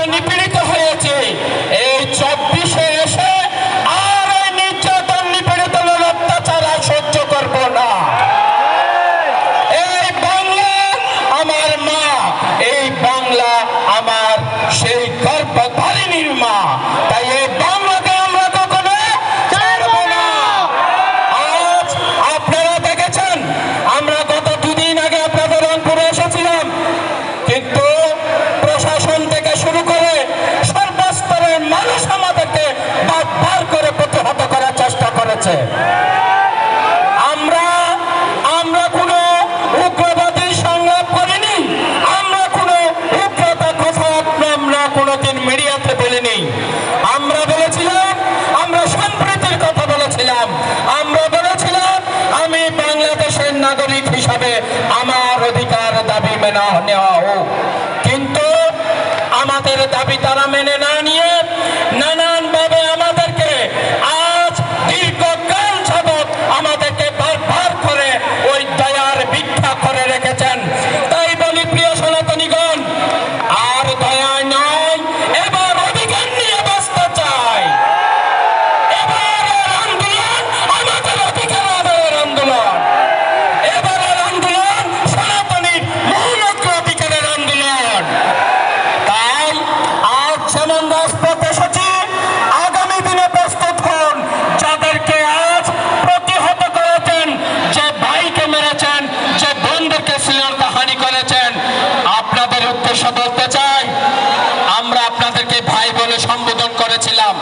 ಮತ್ತು ನಿಪೀಡಿತ হিসাবে আমার অধিকার দাবি মেনে নেওয়া হোক। কিন্তু আমাদের দাবি তারা মেনে না নিয়ে উদ্দেশ্য বলতে চাই আমরা আপনাদেরকে ভাই বলে সম্বোধন করেছিলাম।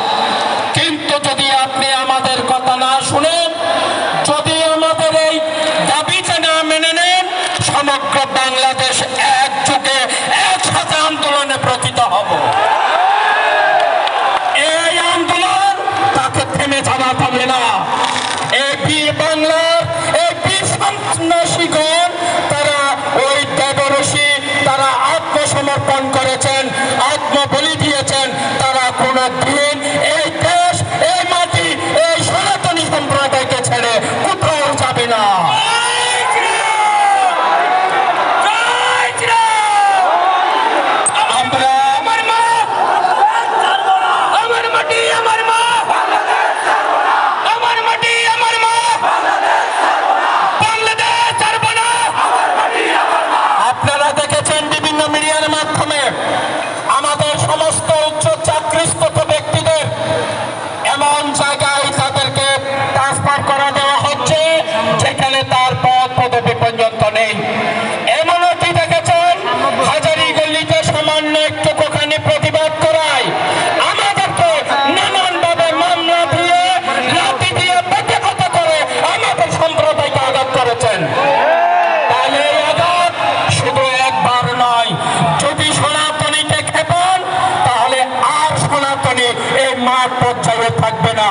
মাঠ পর্যায়ে থাকবে না।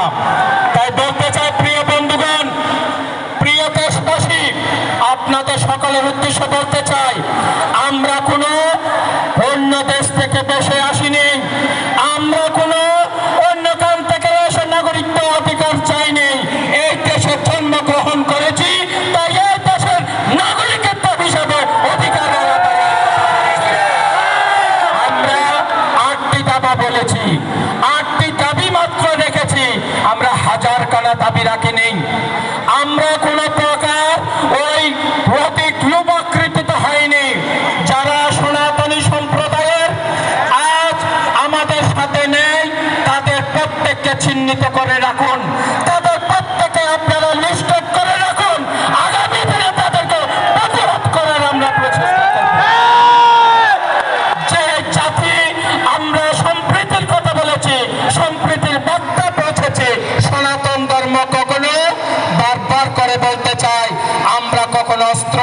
তাই বলতে চাই, প্রিয় বন্ধুগণ, প্রিয় দেশবাসী, আপনাদের সকলের উদ্দেশ্য বলতে চাই, আমরা কোনো অন্য দেশ থেকে বসে আস তাদেরকে চিহ্নিত করে রাখুন। তাদের প্রত্যেকে আপনারা নিষ্ঠ করে রাখুন। আগামী দিনে তাদেরকে প্রতিরোধ করার আমরা প্রচেষ্টা যে জাতি আমরা সম্প্রীতির কথা বলেছি, সম্প্রীতির বার্তা পৌঁছেছে, সনাতন ধর্ম কখনো বারবার করে বলতে চাই, আমরা কখনো অস্ত্র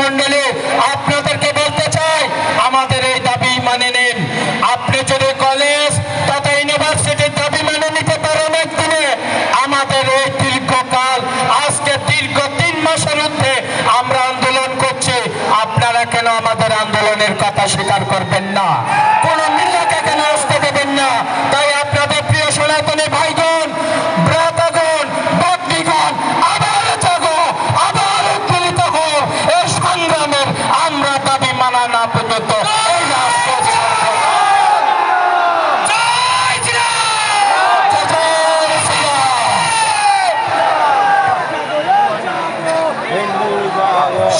মন্ডলী মানে আপনাদেরকে বলতে চাই, আমাদের এই দাবি মানে নেন। আপনি যদি কলেজ তথা ইউনিভার্সিটির দাবি মানে নিতে পারেন একদিনে, আমাদের এই দীর্ঘকাল, আজকে দীর্ঘ তিন মাসের মধ্যে আমরা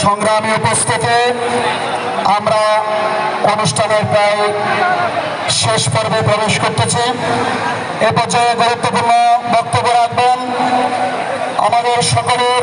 সংগ্রামী উপস্থিতি, আমরা অনুষ্ঠানের প্রায় শেষ পর্বে প্রবেশ করতেছি। এ পর্যায়ে গুরুত্বপূর্ণ বক্তব্য রাখবেন আমাদের সকলের